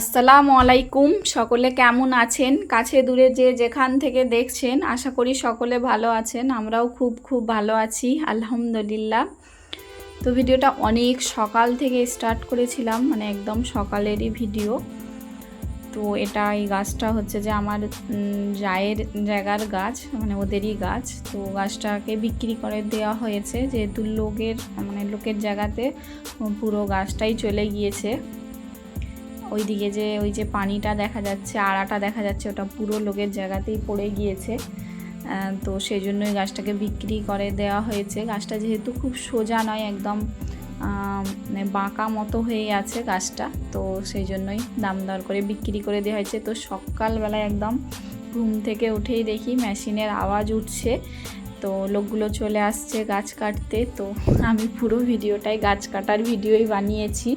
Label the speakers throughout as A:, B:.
A: আসসালামু আলাইকুম। সকলে কেমন আছেন? কাছে দূরে যে যেখান থেকে দেখছেন, আশা করি সকলে ভালো আছেন। আমরাও খুব খুব ভালো আছি, আলহামদুলিল্লাহ। তো ভিডিওটা অনেক সকাল থেকে স্টার্ট করেছিলাম মানে একদম সকালেরই ভিডিও। তো এটা এই গাছটা হচ্ছে যে আমার জায়ের জায়গার গাছ মানে ওদেরই গাছ। তো গাছটাকে বিক্রি করে দেওয়া হয়েছে, যেহেতু লোকের মানে লোকের জায়গাতে পুরো গাছটাই চলে গিয়েছে। ওইদিকে যে ওই যে পানিটা দেখা যাচ্ছে, আড়াটা দেখা যাচ্ছে, ওটা পুরো লোকের জায়গাতেই পড়ে গিয়েছে। তো সেই জন্য ওই গাছটাকে বিক্রি করে দেওয়া হয়েছে। গাছটা যেহেতু খুব সোজা নয়, একদম মানে বাঁকা মতো হয়ে আছে গাছটা, তো সেই জন্যই দাম দর করে বিক্রি করে দেওয়া হয়েছে। তো সকালবেলায় একদম ঘুম থেকে উঠেই দেখি মেশিনের আওয়াজ উঠছে। তো লোকগুলো চলে আসছে গাছ কাটতে, তো আমি পুরো ভিডিওটাই গাছ কাটার ভিডিওই বানিয়েছি।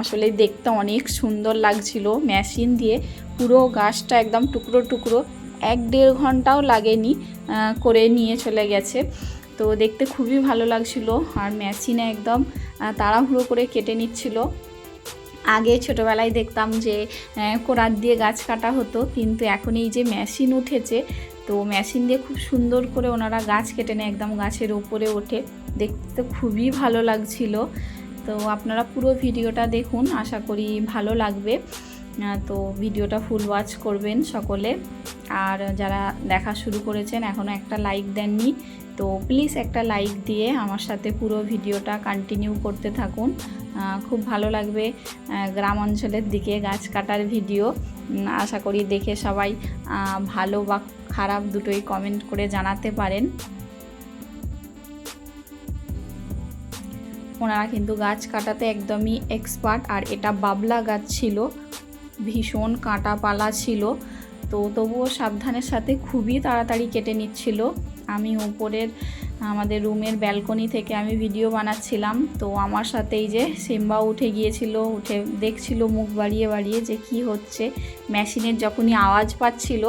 A: আসলে দেখতে অনেক সুন্দর লাগছিল। মেশিন দিয়ে পুরো গাছটা একদম টুকরো টুকরো, এক দেড় ঘন্টাও লাগেনি করে নিয়ে চলে গেছে। তো দেখতে খুবই ভালো লাগছিল আর মেশিনে একদম তাড়াহুড়ো করে কেটে নিচ্ছিল। আগে ছোটোবেলায় দেখতাম যে কোরাত দিয়ে গাছ কাটা হতো, কিন্তু এখন এই যে মেশিন উঠেছে, তো মেশিন দিয়ে খুব সুন্দর করে ওনারা গাছ কেটে নেয়, একদম গাছের ওপরে ওঠে। দেখতে খুবই ভালো লাগছিল। তো আপনারা পুরো ভিডিওটা দেখুন, আশা করি ভালো লাগবে। তো ভিডিওটা ফুল ওয়াচ করবেন সকলে। আর যারা দেখা শুরু করেছেন এখনও একটা লাইক দেননি, তো প্লিজ একটা লাইক দিয়ে আমার সাথে পুরো ভিডিওটা কন্টিনিউ করতে থাকুন। খুব ভালো লাগবে গ্রাম অঞ্চলের দিকে গাছ কাটার ভিডিও। আশা করি দেখে সবাই ভালো বা খারাপ দুটোই কমেন্ট করে জানাতে পারেন। ওনারা কিন্তু গাছ কাটাতে একদমই এক্সপার্ট আর এটা বাবলা গাছ ছিল, ভীষণ কাঁটা পালা ছিল। তো তবুও সাবধানের সাথে খুবই তাড়াতাড়ি কেটে নিচ্ছিল। আমি উপরের, আমাদের রুমের ব্যালকনি থেকে আমি ভিডিও বানাচ্ছিলাম। তো আমার সাথে এই যে সিম্বা উঠে গিয়েছিল, উঠে দেখছিল মুখ বাড়িয়ে বাড়িয়ে যে কি হচ্ছে। মেশিনের যখনই আওয়াজ পাচ্ছিল,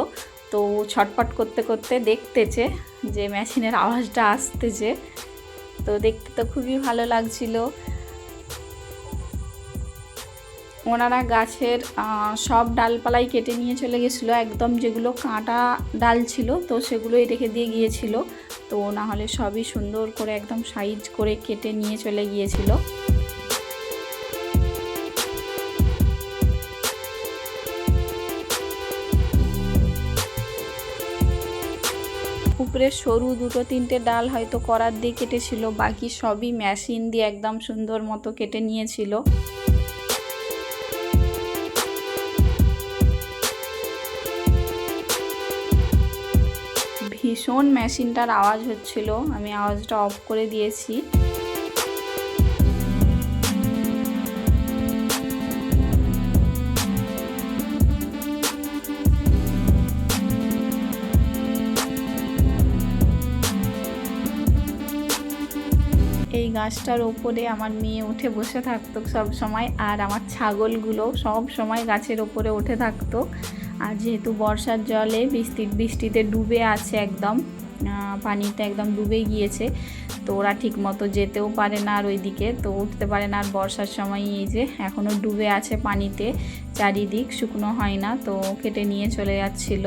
A: তো ছটপট করতে করতে দেখতেছে যে মেশিনের আওয়াজটা আসতেছে। তো দেখতে তো খুবই ভালো লাগছিল। ওনারা গাছের সব ডালপালাই কেটে নিয়ে চলে গেছিল, একদম যেগুলো কাঁটা ডাল ছিল, তো সেগুলোই রেখে দিয়ে গিয়েছিল। তো না হলে সবই সুন্দর করে একদম সাইজ করে কেটে নিয়ে চলে গিয়েছিল। উপরে সরু দুটো তিনটে ডাল হয়তো করার দিয়ে কেটেছিল, বাকি সবই মেশিন দিয়ে একদম সুন্দর মতো কেটে নিয়েছিল। ভীষণ মেশিনটার আওয়াজ হচ্ছিল, আমি আওয়াজটা অফ করে দিয়েছি। গাছটার ওপরে আমার মেয়ে উঠে বসে থাকতো সব সময়, আর আমার ছাগলগুলো সব সময় গাছের ওপরে উঠে থাকতো। আর যেহেতু বর্ষার জলে বৃষ্টি বৃষ্টিতে ডুবে আছে একদম পানিতে একদম ডুবে গিয়েছে, তো ওরা ঠিক মতো যেতেও পারে না আর ওইদিকে, তো উঠতে পারে না আর বর্ষার সময় এই যে এখনও ডুবে আছে পানিতে, চারিদিক শুকনো হয় না, তো কেটে নিয়ে চলে যাচ্ছিল।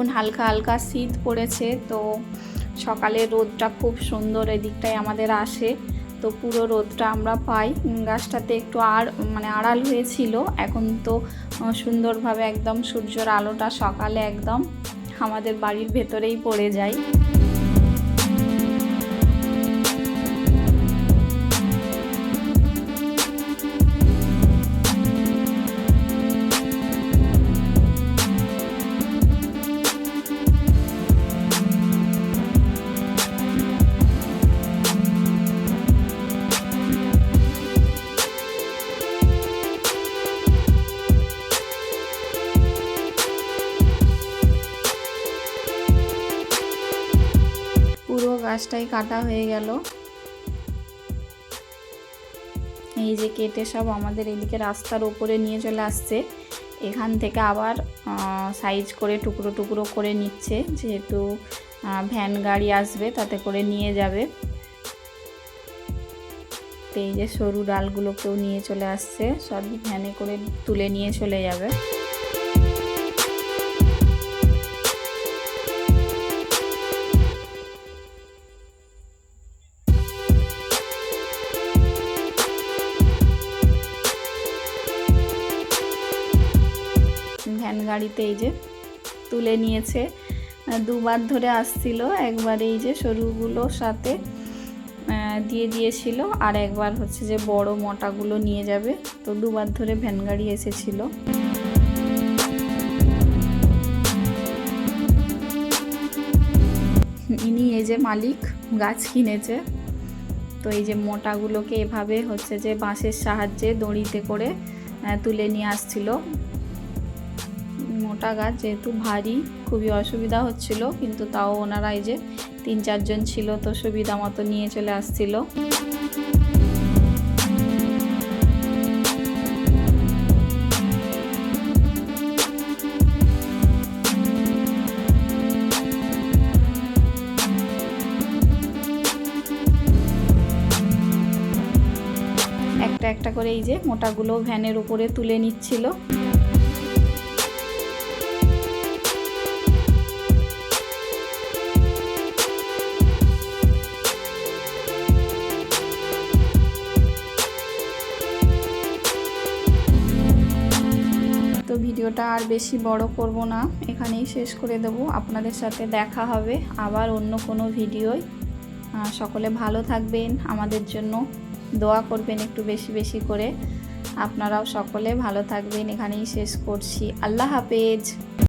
A: এখন হালকা হালকা শীত পড়েছে, তো সকালে রোদটা খুব সুন্দর এদিকটায় আমাদের আসে। তো পুরো রোদটা আমরা পাই। গাছটাতে একটু আর মানে আড়াল হয়েছিল। এখন তো সুন্দরভাবে একদম সূর্যের আলোটা সকালে একদম আমাদের বাড়ির ভেতরেই পড়ে যায়। গাছটাই কাটা হয়ে গেল। এই যে কেটে সব আমাদের এদিকে রাস্তার ওপরে নিয়ে চলে আসছে। এখান থেকে আবার সাইজ করে টুকরো টুকরো করে নিচ্ছে। যেহেতু ভ্যান গাড়ি আসবে, তাতে করে নিয়ে যাবে। এই যে সরু ডালগুলোকেও নিয়ে চলে আসছে। সব ভ্যানে করে তুলে নিয়ে চলে যাবে। গাড়িতে এই যে তুলে নিয়েছে। দুবার ধরে আসছিল, একবার এই যে সরুগুলোর সাথে দিয়ে দিয়েছিল, আর একবার হচ্ছে যে বড় মোটাগুলো নিয়ে যাবে। তো দুবার ধরে ভ্যান গাড়ি এসেছিল। ইনি এই যে মালিক, গাছ কিনেছে। তো এই যে মোটাগুলোকে এভাবে হচ্ছে যে বাঁশের সাহায্যে দড়িতে করে তুলে নিয়ে আসছিল। মোটা গাছ যেহেতু ভারী, খুবই অসুবিধা হচ্ছিল, কিন্তু তাও ওনারা এই যে তিন চারজন ছিল তো সুবিধা মতো নিয়ে চলে আসছিল। একটা একটা করে এই যে মোটাগুলো ভ্যানের উপরে তুলে নিচ্ছিল। ভিডিওটা আর বেশি বড় করব না, এখানেই শেষ করে দেব। আপনাদের সাথে দেখা হবে আবার অন্য কোনো ভিডিওয়। সকলে ভালো থাকবেন, আমাদের জন্য দোয়া করবেন একটু বেশি বেশি করে। আপনারাও সকলে ভালো থাকবেন, এখানেই শেষ করছি। আল্লাহ হাফেজ।